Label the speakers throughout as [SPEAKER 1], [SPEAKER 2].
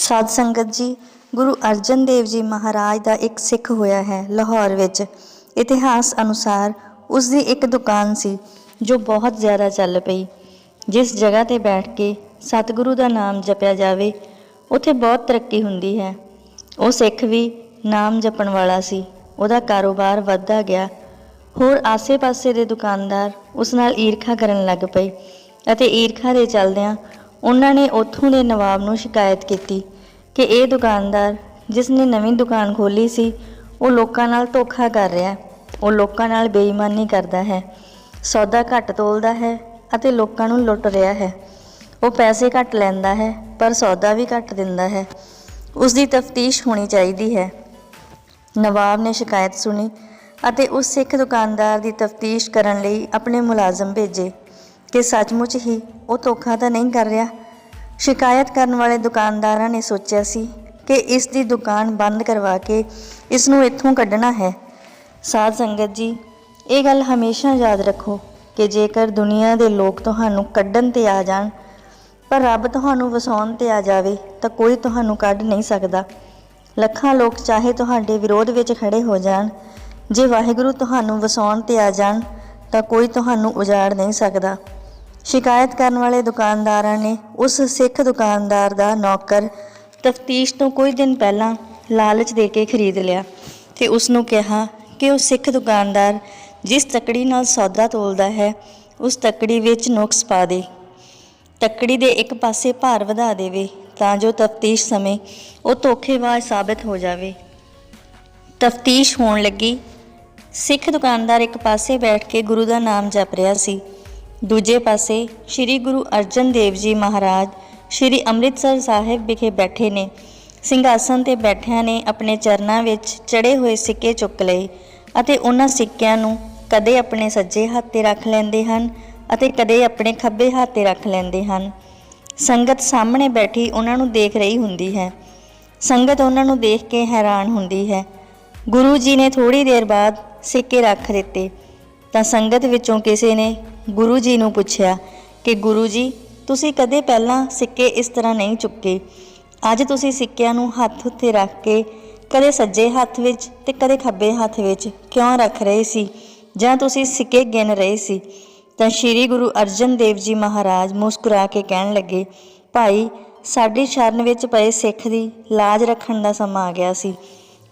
[SPEAKER 1] ਸਾਧ ਸੰਗਤ ਜੀ, ਗੁਰੂ ਅਰਜਨ ਦੇਵ ਜੀ ਮਹਾਰਾਜ ਦਾ ਇੱਕ ਸਿੱਖ ਹੋਇਆ ਹੈ ਲਾਹੌਰ ਵਿੱਚ। ਇਤਿਹਾਸ ਅਨੁਸਾਰ ਉਸ ਦੀ ਇੱਕ ਦੁਕਾਨ ਸੀ, ਜੋ ਬਹੁਤ ਜ਼ਿਆਦਾ ਚੱਲ ਪਈ। ਜਿਸ ਜਗ੍ਹਾ ਤੇ ਬੈਠ ਕੇ ਸਤਿਗੁਰੂ ਦਾ ਨਾਮ ਜਪਿਆ ਜਾਵੇ, ਉੱਥੇ ਬਹੁਤ ਤਰੱਕੀ ਹੁੰਦੀ ਹੈ। ਉਹ ਸਿੱਖ ਵੀ ਨਾਮ ਜਪਣ ਵਾਲਾ ਸੀ, ਉਹਦਾ ਕਾਰੋਬਾਰ ਵੱਧਦਾ ਗਿਆ। ਹੋਰ ਆਸੇ-ਪਾਸੇ ਦੇ ਦੁਕਾਨਦਾਰ ਉਸ ਨਾਲ ਈਰਖਾ ਕਰਨ ਲੱਗ ਪਏ ਅਤੇ ਈਰਖਾ ਦੇ ਚੱਲਦਿਆਂ ਉਹਨਾਂ ਨੇ ਉੱਥੋਂ ਦੇ ਨਵਾਬ ਨੂੰ ਸ਼ਿਕਾਇਤ ਕੀਤੀ ਕਿ ਇਹ ਦੁਕਾਨਦਾਰ ਜਿਸ ਨੇ ਨਵੀਂ ਦੁਕਾਨ ਖੋਲੀ ਸੀ, ਉਹ ਲੋਕਾਂ ਨਾਲ ਧੋਖਾ ਕਰ ਰਿਹਾ ਉਹ ਲੋਕਾਂ ਨਾਲ ਬੇਈਮਾਨੀ ਕਰਦਾ ਹੈ। ਸੌਦਾ ਘੱਟ ਤੋਲਦਾ ਹੈ ਅਤੇ ਲੋਕਾਂ ਨੂੰ ਲੁੱਟ ਰਿਹਾ ਹੈ। ਉਹ ਪੈਸੇ ਘੱਟ ਲੈਂਦਾ ਹੈ, ਪਰ ਸੌਦਾ ਵੀ ਘੱਟ ਦਿੰਦਾ ਹੈ। ਉਸ ਦੀ ਤਫਤੀਸ਼ ਹੋਣੀ ਚਾਹੀਦੀ ਹੈ। ਨਵਾਬ ਨੇ ਸ਼ਿਕਾਇਤ ਸੁਣੀ ਅਤੇ ਉਸ ਸਿੱਖ ਦੁਕਾਨਦਾਰ ਦੀ ਤਫਤੀਸ਼ ਕਰਨ ਲਈ ਆਪਣੇ ਮੁਲਾਜ਼ਮ ਭੇਜੇ। ਕਿ ਸੱਚਮੁੱਚ ਹੀ ਉਹ ਧੋਖਾ ਤਾਂ ਨਹੀਂ ਕਰ ਰਿਹਾ। ਸ਼ਿਕਾਇਤ ਕਰਨ ਵਾਲੇ ਦੁਕਾਨਦਾਰਾਂ ਨੇ ਸੋਚਿਆ ਸੀ ਕਿ ਇਸ ਦੀ ਦੁਕਾਨ ਬੰਦ ਕਰਵਾ ਕੇ ਇਸ ਨੂੰ ਇੱਥੋਂ ਕੱਢਣਾ ਹੈ। ਸਾਧ ਸੰਗਤ ਜੀ, ਇਹ ਗੱਲ ਹਮੇਸ਼ਾ ਯਾਦ ਰੱਖੋ ਕਿ ਜੇਕਰ ਦੁਨੀਆ ਦੇ ਲੋਕ ਤੁਹਾਨੂੰ ਕੱਢਣ ਤੇ ਆ ਜਾਣ, ਪਰ ਰੱਬ ਤੁਹਾਨੂੰ ਵਸਾਉਣ ਤੇ ਆ ਜਾਵੇ ਤਾਂ ਕੋਈ ਤੁਹਾਨੂੰ ਕੱਢ ਨਹੀਂ ਸਕਦਾ। ਲੱਖਾਂ ਲੋਕ ਚਾਹੇ ਤੁਹਾਡੇ ਵਿਰੋਧ ਵਿੱਚ ਖੜੇ ਹੋ ਜਾਣ, ਜੇ ਵਾਹਿਗੁਰੂ ਤੁਹਾਨੂੰ ਵਸਾਉਣ ਤੇ ਆ ਜਾਣ ਤਾਂ ਕੋਈ ਤੁਹਾਨੂੰ ਉਜਾੜ ਨਹੀਂ ਸਕਦਾ। ਸ਼ਿਕਾਇਤ ਕਰਨ ਵਾਲੇ ਦੁਕਾਨਦਾਰਾਂ ਨੇ ਉਸ ਸਿੱਖ ਦੁਕਾਨਦਾਰ ਦਾ ਨੌਕਰ ਤਫਤੀਸ਼ ਤੋਂ ਕੁਝ ਦਿਨ ਪਹਿਲਾਂ ਲਾਲਚ ਦੇ ਕੇ ਖਰੀਦ ਲਿਆ ਤੇ ਉਸ ਨੂੰ ਕਿਹਾ ਕਿ ਉਹ ਸਿੱਖ ਦੁਕਾਨਦਾਰ ਜਿਸ ਤਕੜੀ ਨਾਲ ਸੌਦਾ ਤੋਲਦਾ ਹੈ, ਉਸ ਤਕੜੀ ਵਿੱਚ ਨੁਕਸ ਪਾ ਦੇ। ਤੱਕੜੀ ਦੇ ਇੱਕ ਪਾਸੇ ਭਾਰ ਵਧਾ ਦੇਵੇ ਤਾਂ ਜੋ ਤਫਤੀਸ਼ ਸਮੇਂ ਉਹ ਧੋਖੇਬਾਜ਼ ਸਾਬਤ ਹੋ ਜਾਵੇ। ਤਫਤੀਸ਼ ਹੋਣ ਲੱਗੀ। ਸਿੱਖ ਦੁਕਾਨਦਾਰ ਇੱਕ ਪਾਸੇ ਬੈਠ ਕੇ ਗੁਰੂ ਦਾ ਨਾਮ ਜਪ ਰਿਹਾ ਸੀ। ਦੂਜੇ ਪਾਸੇ ਸ੍ਰੀ ਗੁਰੂ ਅਰਜਨ ਦੇਵ ਜੀ ਮਹਾਰਾਜ ਸ੍ਰੀ ਅੰਮ੍ਰਿਤਸਰ ਸਾਹਿਬ ਵਿਖੇ ਬੈਠੇ ਨੇ। ਸਿੰਘਾਸਨ ਤੇ ਬੈਠਿਆਂ ਨੇ ਆਪਣੇ ਚਰਨਾਂ ਵਿੱਚ ਚੜੇ ਹੋਏ ਸਿੱਕੇ ਚੁੱਕ ਲਏ ਅਤੇ ਉਹਨਾਂ ਸਿੱਕਿਆਂ ਨੂੰ ਕਦੇ ਆਪਣੇ ਸੱਜੇ ਹੱਥ ਤੇ ਰੱਖ ਲੈਂਦੇ ਹਨ ਅਤੇ ਕਦੇ ਆਪਣੇ ਖੱਬੇ ਹੱਥ ਤੇ ਰੱਖ ਲੈਂਦੇ ਹਨ। ਸੰਗਤ ਸਾਹਮਣੇ ਬੈਠੀ ਉਹਨਾਂ ਨੂੰ ਦੇਖ ਰਹੀ ਹੁੰਦੀ ਹੈ। ਸੰਗਤ ਉਹਨਾਂ ਨੂੰ ਦੇਖ ਕੇ ਹੈਰਾਨ ਹੁੰਦੀ ਹੈ। ਗੁਰੂ ਜੀ ਨੇ ਥੋੜੀ ਦੇਰ ਬਾਅਦ ਸਿੱਕੇ ਰੱਖ ਦਿੱਤੇ। ਤਾਂ ਸੰਗਤ ਵਿੱਚੋਂ ਕਿਸੇ ਨੇ ਗੁਰੂ ਜੀ ਨੂੰ ਪੁੱਛਿਆ ਕਿ ਗੁਰੂ ਜੀ, ਤੁਸੀਂ ਕਦੇ ਪਹਿਲਾਂ ਸਿੱਕੇ ਇਸ ਤਰ੍ਹਾਂ ਨਹੀਂ ਚੁੱਕੇ। ਅੱਜ ਤੁਸੀਂ ਸਿੱਕਿਆਂ ਨੂੰ ਹੱਥ ਉੱਤੇ ਰੱਖ ਕੇ ਕਦੇ ਸੱਜੇ ਹੱਥ ਵਿੱਚ ਤੇ ਕਦੇ ਖੱਬੇ ਹੱਥ ਵਿੱਚ ਕਿਉਂ ਰੱਖ ਰਹੇ ਸੀ? ਜਾਂ ਤੁਸੀਂ ਸਿੱਕੇ ਗਿਣ ਰਹੇ ਸੀ? ਤਾਂ ਸ੍ਰੀ ਗੁਰੂ ਅਰਜਨ ਦੇਵ ਜੀ ਮਹਾਰਾਜ ਮੁਸਕਰਾ ਕੇ ਕਹਿਣ ਲੱਗੇ, ਭਾਈ, ਸਾਡੀ ਸ਼ਰਨ ਵਿੱਚ ਪਏ ਸਿੱਖ ਦੀ ਲਾਜ ਰੱਖਣ ਦਾ ਸਮਾਂ ਆ ਗਿਆ ਸੀ।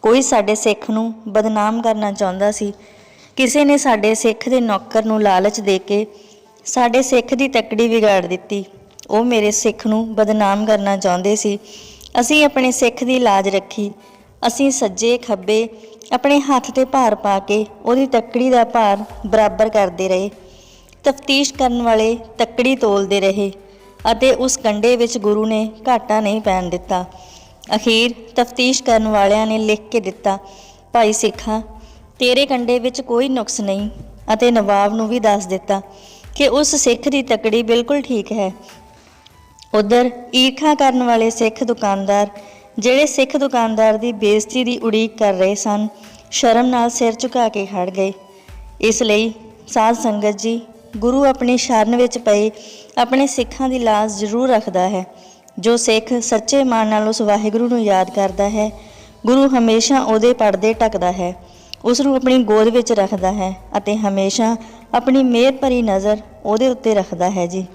[SPEAKER 1] ਕੋਈ ਸਾਡੇ ਸਿੱਖ ਨੂੰ ਬਦਨਾਮ ਕਰਨਾ ਚਾਹੁੰਦਾ ਸੀ ਕਿਸੇ ਨੇ ਸਾਡੇ ਸਿੱਖ ਦੇ ਨੌਕਰ ਨੂੰ ਲਾਲਚ ਦੇ ਕੇ ਸਾਡੇ ਸਿੱਖ ਦੀ ਤਕੜੀ ਵਿਗਾੜ ਦਿੱਤੀ। ਉਹ ਮੇਰੇ ਸਿੱਖ ਨੂੰ ਬਦਨਾਮ ਕਰਨਾ ਚਾਹੁੰਦੇ ਸੀ। ਅਸੀਂ ਆਪਣੇ ਸਿੱਖ ਦੀ ਲਾਜ ਰੱਖੀ। ਅਸੀਂ ਸੱਜੇ ਖੱਬੇ ਆਪਣੇ ਹੱਥ ਤੇ ਭਾਰ ਪਾ ਕੇ ਉਹਦੀ ਤੱਕੜੀ ਦਾ ਭਾਰ ਬਰਾਬਰ ਕਰਦੇ ਰਹੇ। ਤਫਤੀਸ਼ ਕਰਨ ਵਾਲੇ ਤੱਕੜੀ ਤੋਲਦੇ ਰਹੇ ਅਤੇ ਉਸ ਕੰਡੇ ਵਿੱਚ ਗੁਰੂ ਨੇ ਘਾਟਾ ਨਹੀਂ ਪੈਣ ਦਿੱਤਾ। ਅਖੀਰ ਤਫਤੀਸ਼ ਕਰਨ ਵਾਲਿਆਂ ਨੇ ਲਿਖ ਕੇ ਦਿੱਤਾ, ਭਾਈ ਸਿੱਖਾ ਤੇਰੇ ਕੰਡੇ ਵਿੱਚ ਕੋਈ ਨੁਕਸ ਨਹੀਂ ਅਤੇ ਨਵਾਬ ਨੂੰ ਵੀ ਦੱਸ ਦਿੱਤਾ ਕਿ ਉਸ ਸਿੱਖ ਦੀ ਤਕੜੀ ਬਿਲਕੁਲ ਠੀਕ ਹੈ। ਉਧਰ ਈਰਖਾ ਕਰਨ ਵਾਲੇ ਸਿੱਖ ਦੁਕਾਨਦਾਰ ਜਿਹੜੇ ਸਿੱਖ ਦੁਕਾਨਦਾਰ ਦੀ ਬੇਇੱਜ਼ਤੀ ਦੀ ਉਡੀਕ ਕਰ ਰਹੇ ਸਨ, ਸ਼ਰਮ ਨਾਲ ਸਿਰ ਝੁਕਾ ਕੇ ਖੜ ਗਏ। ਇਸ ਲਈ ਸਾਧ ਸੰਗਤ ਜੀ, ਗੁਰੂ ਆਪਣੀ ਸ਼ਰਨ ਵਿੱਚ ਪਏ ਆਪਣੇ ਸਿੱਖਾਂ ਦੀ ਲਾਜ ਜ਼ਰੂਰ ਰੱਖਦਾ ਹੈ, ਜੋ ਸਿੱਖ ਸੱਚੇ ਮਨ ਨਾਲ ਉਸ ਵਾਹਿਗੁਰੂ ਨੂੰ ਯਾਦ ਕਰਦਾ ਹੈ। ਗੁਰੂ ਹਮੇਸ਼ਾ ਉਹਦੇ ਪਰਦੇ ਢੱਕਦਾ ਹੈ। ਉਸ ਨੂੰ ਆਪਣੀ ਗੋਦ ਵਿੱਚ ਰੱਖਦਾ ਹੈ ਅਤੇ ਹਮੇਸ਼ਾ ਆਪਣੀ ਮਿਹਰ ਭਰੀ ਨਜ਼ਰ ਉਹਦੇ ਉੱਤੇ ਰੱਖਦਾ ਹੈ ਜੀ।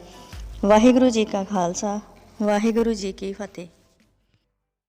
[SPEAKER 1] ਵਾਹਿਗੁਰੂ ਜੀ ਕਾ ਖਾਲਸਾ, ਵਾਹਿਗੁਰੂ ਜੀ ਕੀ ਫਤਿਹ।